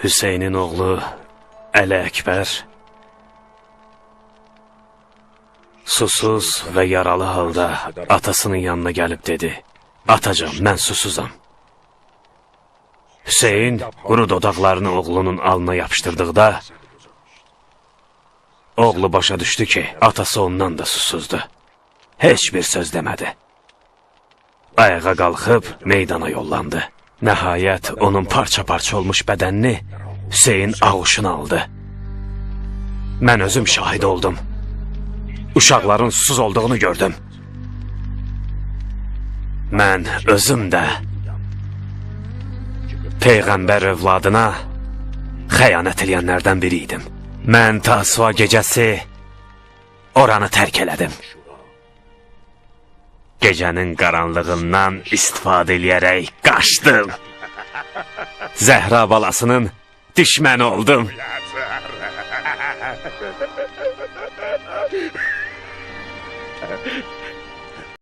Hüseynin oğlu Əli Əkbər susuz və yaralı halda atasının yanına gəlib dedi: "Atacan, mən susuzam." Hüseyn quru dodaqlarını oğlunun alnına yapışdırdıqda oğlu başa düşdü ki, atası ondan da susuzdu. Heç bir söz demədi. Ayağa qalxıb meydana yollandı. Nəhayət onun parça-parça olmuş bədənini Hüseyn ağuşuna aldı. Mən özüm şahid oldum. Uşaqların susuz olduğunu gördüm. Mən özüm də Peyğəmbər övladına xəyanət eləyənlərdən biri idim. Mən Tasva gecəsi oranı tərk elədim. Gecənin qaranlığından istifadə eləyərək qaçdım. Zəhra balasının düşməni oldum.